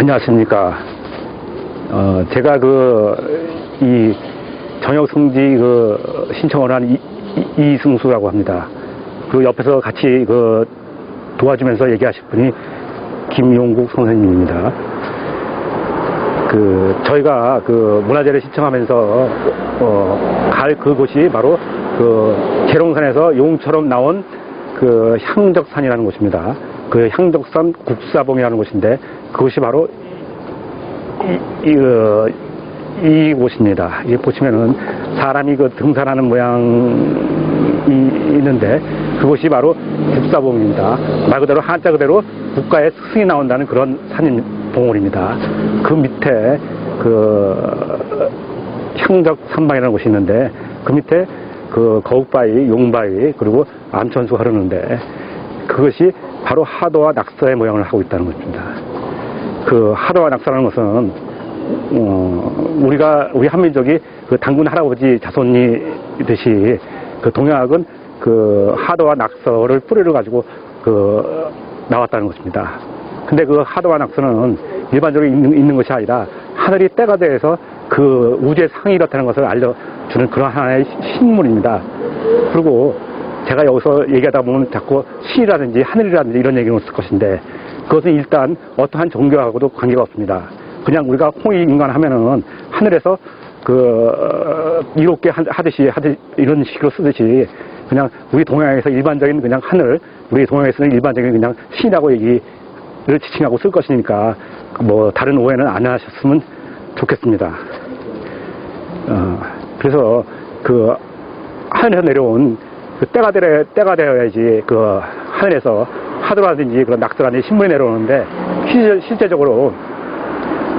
안녕하십니까. 어, 제가 그, 이, 전역 성지 그, 신청을 한 이, 이, 이승수라고 합니다. 그 옆에서 같이 그, 도와주면서 얘기하실 분이 김용국 선생님입니다. 그, 저희가 그, 문화재를 신청하면서, 어, 갈 그곳이 바로 그, 계룡산에서 용처럼 나온 그, 향적산이라는 곳입니다. 그 향적산 국사봉이라는 곳인데, 그곳이 바로 이, 이, 어, 이 곳입니다. 이 보시면은 사람이 그 등산하는 모양이 있는데 그곳이 바로 국사봉입니다. 말 그대로 한자 그대로 국가의 스승이 나온다는 그런 산인 봉우리입니다. 그 밑에 그 향적 산방이라는 곳이 있는데 그 밑에 그 거북바위, 용바위 그리고 암천수가 흐르는데 그것이 바로 하도와 낙서의 모양을 하고 있다는 것입니다. 그 하도와 낙서라는 것은 어, 우리가 우리 한민족이 그 당군 할아버지 자손이듯이 그 동양학은 그 하도와 낙서를 뿌리를 가지고 그 나왔다는 것입니다. 근데 그 하도와 낙서는 일반적으로 있는, 있는 것이 아니라 하늘이 때가 돼서 그 우주의 상이 이렇다는 것을 알려주는 그런 하나의 신물입니다. 그리고 제가 여기서 얘기하다 보면 자꾸 신이라든지 하늘이라든지 이런 얘기를 쓸 것인데 그것은 일단 어떠한 종교하고도 관계가 없습니다. 그냥 우리가 홍익 인간 하면은 하늘에서 그 어, 이롭게 하- 하듯이 하듯 이런 식으로 쓰듯이 그냥 우리 동양에서 일반적인 그냥 하늘 우리 동양에서는 일반적인 그냥 신이라고 얘기를 지칭하고 쓸 것이니까 뭐 다른 오해는 안 하셨으면 좋겠습니다. 어, 그래서 그 하늘에서 내려온 그 때가 되어야지 그 하늘에서 하도라든지 그런 낙서라든지 신문이 내려오는데 실, 실제 적으로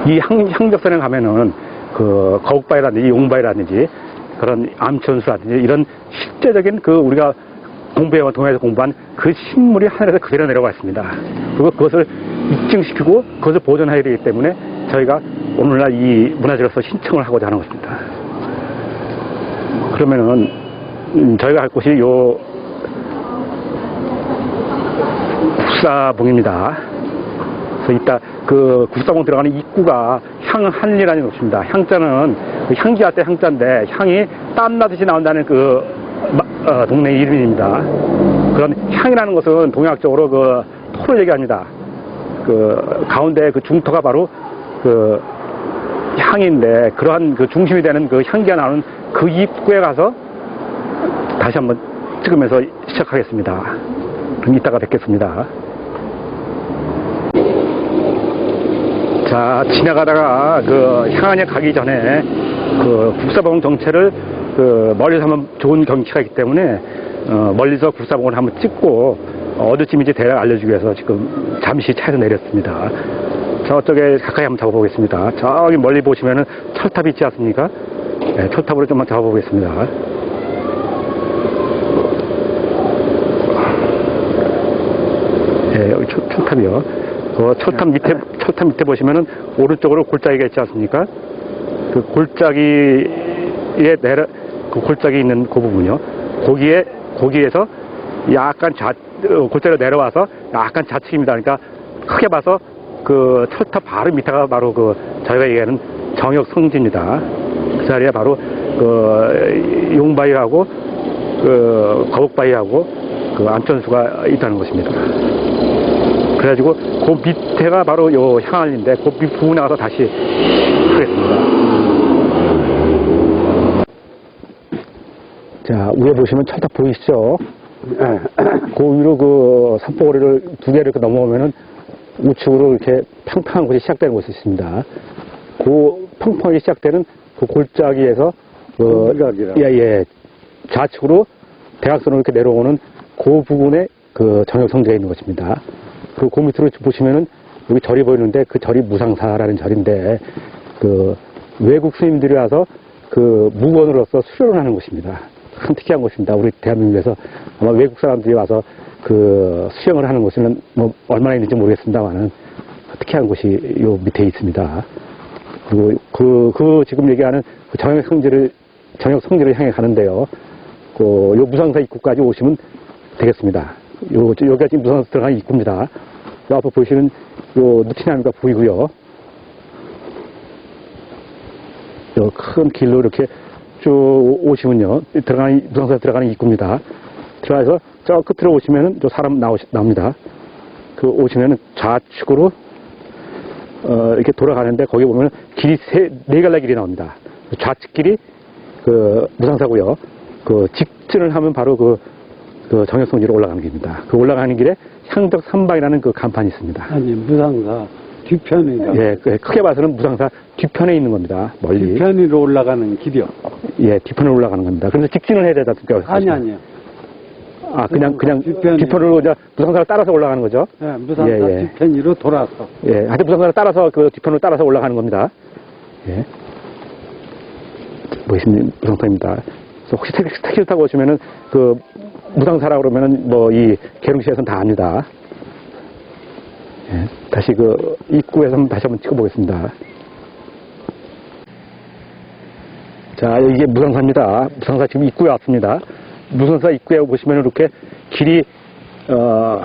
이 향, 향적선에 가면은 그 거북바위라든지 용바위라든지 그런 암천수라든지 이런 실제적인 그 우리가 공부해온 동양에서 공부한 그 신물이 하늘에서 그대로 내려가 있습니다. 그리고 그것을 입증시키고 그것을 보존해야 되기 때문에 저희가 오늘날 이 문화재로서 신청을 하고자 하는 것입니다. 그러면은 음, 저희가 할 곳이 요 국사봉입니다. 그래서 이따 그 국사봉 들어가는 입구가 향한리라는 곳입니다. 향자는 그 향기할 때 향자인데 향이 땀나듯이 나온다는 그 마- 어, 동네 이름입니다. 그런 향이라는 것은 동양적으로 그 토를 얘기합니다. 그 가운데 그 중토가 바로 그 향인데 그러한 그 중심이 되는 그 향기가 나오는 그 입구에 가서 다시 한번 찍으면서 시작하겠습니다. 그럼 이따가 뵙겠습니다. 자, 지나가다가 그 향안에 가기 전에 그 국사봉 정체를 그 멀리서 하면 좋은 경치가 있기 때문에 어, 멀리서 국사봉을 한번 찍고 어, 어디쯤인지 대략 알려주기 위해서 지금 잠시 차에서 내렸습니다. 저쪽에 가까이 한번 잡아보겠습니다. 저기 멀리 보시면은 철탑이 있지 않습니까? 네, 철탑으로 좀만 잡아보겠습니다. 예, 여기 철, 철탑이요. 그 철탑 밑에, 철탑 밑에 보시면은 오른쪽으로 골짜기가 있지 않습니까? 그 골짜기에 내려, 그 골짜기 있는 그 부분이요. 거기에, 거기에서 약간 좌, 어, 골짜기로 내려와서 약간 좌측입니다. 그러니까 크게 봐서 그 철탑 바로 밑에가 바로 그 저희가 얘기하는 정역 성지입니다. 그 자리에 바로 그 용바위하고 그 거북바위하고 그 암천수가 있다는 것입니다. 그래가지고 그 밑에가 바로 요 향안인데 그 밑 부분에 가서 다시 하겠습니다. 자 위에 보시면 철탑 보이시죠? 그 위로 그 산봉우리를 두 개를 이렇게 넘어오면은 우측으로 이렇게 평평한 곳이 시작되는 곳이 있습니다. 그 평평하게 시작되는 그 골짜기에서 그. 예예 좌측으로 대각선으로 이렇게 내려오는 그 부분에 그 정역 성지가 있는 것입니다. 그, 그 밑으로 보시면은 여기 절이 보이는데 그 절이 무상사라는 절인데 그 외국 스님들이 와서 그 무건으로서 수련을 하는 곳입니다. 참 특이한 곳입니다. 우리 대한민국에서 아마 외국 사람들이 와서 그 수영을 하는 곳은 뭐 얼마나 있는지 모르겠습니다만은 특이한 곳이 요 밑에 있습니다. 그리고 그, 그 지금 얘기하는 그 정역 성지를, 정역 성지를 향해 가는데요. 그, 요 무상사 입구까지 오시면 되겠습니다. 요, 저- 여기가 지금 무상사 들어가는 입구입니다. 요 앞에 보시는 요 느티나무가 보이고요. 요 큰 길로 이렇게 쭉 오시면요. 들어가는, 무상사 들어가는 입구입니다. 들어가서 저 끝으로 오시면은 저 사람 나오시, 나옵니다. 그 오시면은 좌측으로 어, 이렇게 돌아가는데 거기 보면 길이 세, 네 갈래 길이 나옵니다. 그 좌측 길이 그 무상사고요. 그 직진을 하면 바로 그 그 정역성지로 올라가는 길입니다. 그 올라가는 길에 향덕 삼방이라는 그 간판이 있습니다. 아니, 무상사 뒤편이다. 예, 그 크게 봐서는 무상사 뒤편에 있는 겁니다. 멀리. 뒤편으로 올라가는 길이요. 예, 뒤편에 올라가는 겁니다. 그래서 직진을 해야 되다. 그러니까 아니, 아니요. 아, 그냥, 그냥 뒤편으로 이제 무상사를 따라서 올라가는 거죠. 예, 무상사 예, 예. 뒤편으로 돌아서. 예, 하여튼 무상사를 따라서 그 뒤편으로 따라서 올라가는 겁니다. 예. 멋있는 무상사입니다. 그래서 혹시 택, 택시를 타고 오시면은 그 무상사라 그러면은 뭐 이 계룡시에서는 다 압니다. 예, 다시 그 입구에서 한번 다시 한번 찍어보겠습니다. 자, 이게 무상사입니다. 무상사 지금 입구에 왔습니다. 무상사 입구에 보시면 이렇게 길이, 어,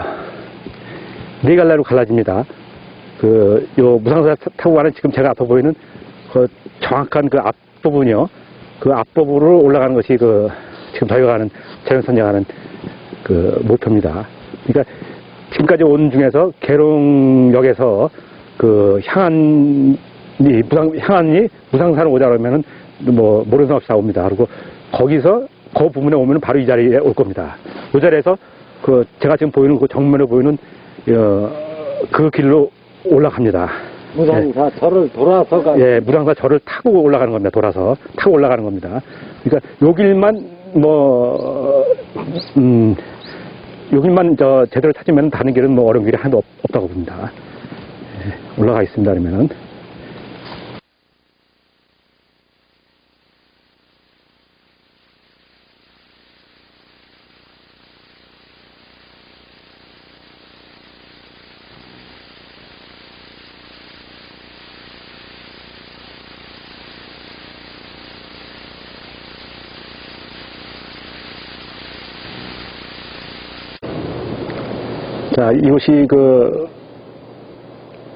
네 갈래로 갈라집니다. 그, 요 무상사 타- 타고 가는 지금 제가 앞에 보이는 그 정확한 그 앞부분이요. 그 앞부분으로 올라가는 것이 그, 지금 저희가 가는, 자연선제 가는 그 목표입니다. 그러니까 지금까지 온 중에서 계룡역에서 그 향안이 무상 향안이 무상산을 오자 그러면은 뭐 모르는 사 없이 다 옵니다. 그리고 거기서 그 부분에 오면 바로 이 자리에 올 겁니다. 이 자리에서 그 제가 지금 보이는 그 정면에 보이는 어, 그 길로 올라갑니다. 무상사 저를 돌아서 가. 예, 무당사 절을 타고 올라가는 겁니다. 돌아서 타고 올라가는 겁니다. 그러니까 요 길만 뭐 음, 요 길만 저 제대로 찾으면 다른 길은 뭐 어려운 길이 하나도 없, 없다고 봅니다. 예, 올라가 있습니다. 그러면은 자, 이곳이 그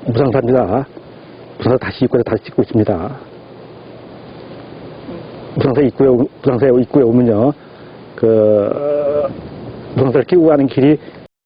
무상사입니다. 무상사 다시 입구에 다시 찍고 있습니다. 무상사 입구에, 오- 무상사 입구에 오면요, 그, 무상사를 끼고 가는 길이